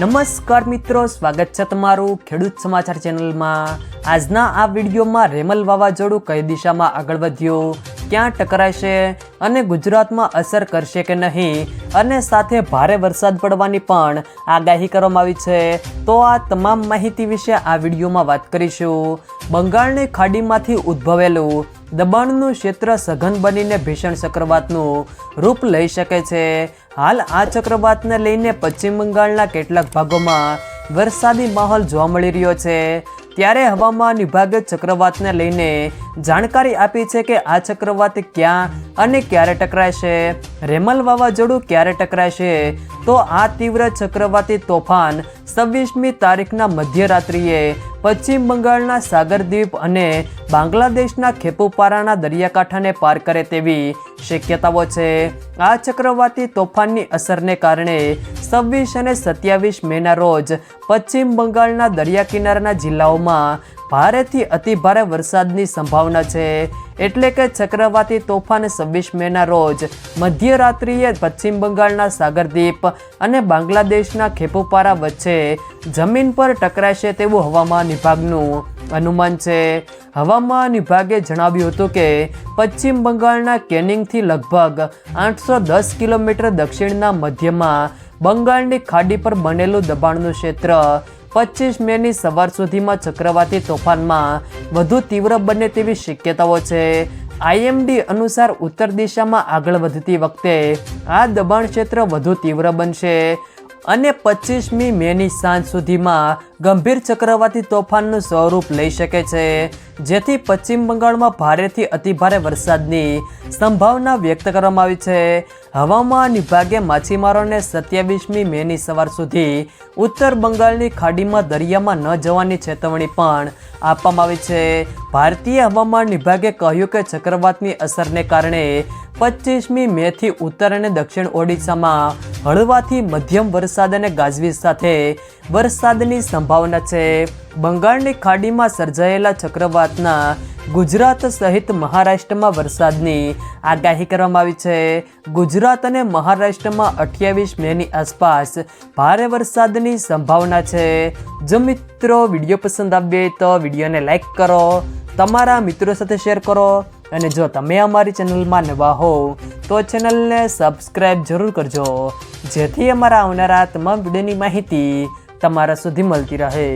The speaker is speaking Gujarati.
નમસ્કાર મિત્રો, સ્વાગત છે તમારું ખેડૂત સમાચાર ચેનલમાં. આજના આ વિડીયોમાં રેમલ વાવાઝોડું કઈ દિશામાં આગળ વધ્યું, ક્યાં ટકરાશે અને ગુજરાતમાં અસર કરશે કે નહીં, અને સાથે ભારે વરસાદ પડવાની પણ આગાહી કરવામાં આવી છે. તો આ તમામ માહિતી વિશે આ વિડીયોમાં વાત કરીશું. બંગાળની ખાડીમાંથી ઉદ્ભવેલું દબાણનું ક્ષેત્ર સઘન બનીને ભીષણ ચક્રવાતનું રૂપ લઈ શકે છે. હાલ આ ચક્રવાતને લઈને પશ્ચિમ બંગાળના કેટલાક ભાગોમાં વરસાદી માહોલ જોવા મળી રહ્યો છે. ત્યારે હવામાન વિભાગે ચક્રવાતને લઈને જાણકારી આપી છે કે આ ચક્રવાત ક્યાં અને ક્યારે ટકરાશે? રેમલ વાવાઝોડું ક્યારે ટકરાશે? તો આ તીવ્ર ચક્રવાતી તોફાન છવ્વીસમી તારીખના મધ્યરાત્રિએ પશ્ચિમ બંગાળના સાગરદ્વીપ અને બાંગ્લાદેશના ખેપુપારાના દરિયાકાંઠાને પાર કરે તેવી શક્યતાઓ છે. આ ચક્રવાતી તોફાનની અસરને કારણે છવ્વીસ અને સત્યાવીસ મેના રોજ પશ્ચિમ બંગાળના દરિયા કિનારાના જિલ્લાઓમાં ભારેથી અતિભારે વરસાદની સંભાવના છે. એટલે કે ચક્રવાતી તોફાન છવ્વીસ મેના રોજ મધ્યરાત્રિએ પશ્ચિમ બંગાળના સાગરદ્વીપ અને બાંગ્લાદેશના ખેપુપારા વચ્ચે જમીન પર ટકરાશે તેવું હવામાન વિભાગનું અનુમાન છે. હવામાન વિભાગે જણાવ્યું હતું કે પશ્ચિમ બંગાળના કેનિંગથી લગભગ આઠસો દસ કિલોમીટર દક્ષિણના મધ્યમાં બંગાળની ખાડી પર બનેલું દબાણનું ક્ષેત્ર પચીસ મેની સવાર સુધીમાં ચક્રવાતી તોફાનમાં વધુ તીવ્ર બને તેવી શક્યતાઓ છે. આઈએમડી અનુસાર ઉત્તર દિશામાં આગળ વધતી વખતે આ દબાણ ક્ષેત્ર વધુ તીવ્ર બનશે. અને પચીસમી મેની સાંજ સુધીમાં ગંભીર ચક્રવાતી તોફાનનું સ્વરૂપ લઈ શકે છે. જેથી પશ્ચિમ બંગાળમાં ભારેથી અતિભારે વરસાદની સંભાવના વ્યક્ત કરવામાં આવી છે. હવામાન વિભાગે માછીમારોને સત્યાવીસમી મેની સવાર સુધી ઉત્તર બંગાળની ખાડીમાં દરિયામાં ન જવાની ચેતવણી પણ આપવામાં આવી છે. ભારતીય હવામાન વિભાગે કહ્યું કે ચક્રવાતની અસરને કારણે પચીસમી મેથી ઉત્તર અને દક્ષિણ ઓડિશામાં હળવાથી મધ્યમ વરસાદ અને ગાજવીજ સાથે વરસાદની સંભાવના છે. બંગાળની ખાડીમાં સર્જાયેલા ચક્રવાતના ગુજરાત સહિત મહારાષ્ટ્રમાં વરસાદની આગાહી કરવામાં આવી છે. ગુજરાત અને મહારાષ્ટ્રમાં અઠ્યાવીસ મેની આસપાસ ભારે વરસાદની સંભાવના છે. જો મિત્રો વીડિયો પસંદ આવ્યો તો વિડીયોને લાઈક કરો, તમારા મિત્રો સાથે શેર કરો. અને જો તમે અમારી ચેનલમાં નવા હો તો ચેનલને સબસ્ક્રાઈબ જરૂર કરજો. જેથી અમારા આવનારા તમામ વિડીયોની માહિતી તમારા સુધી મળતી રહે.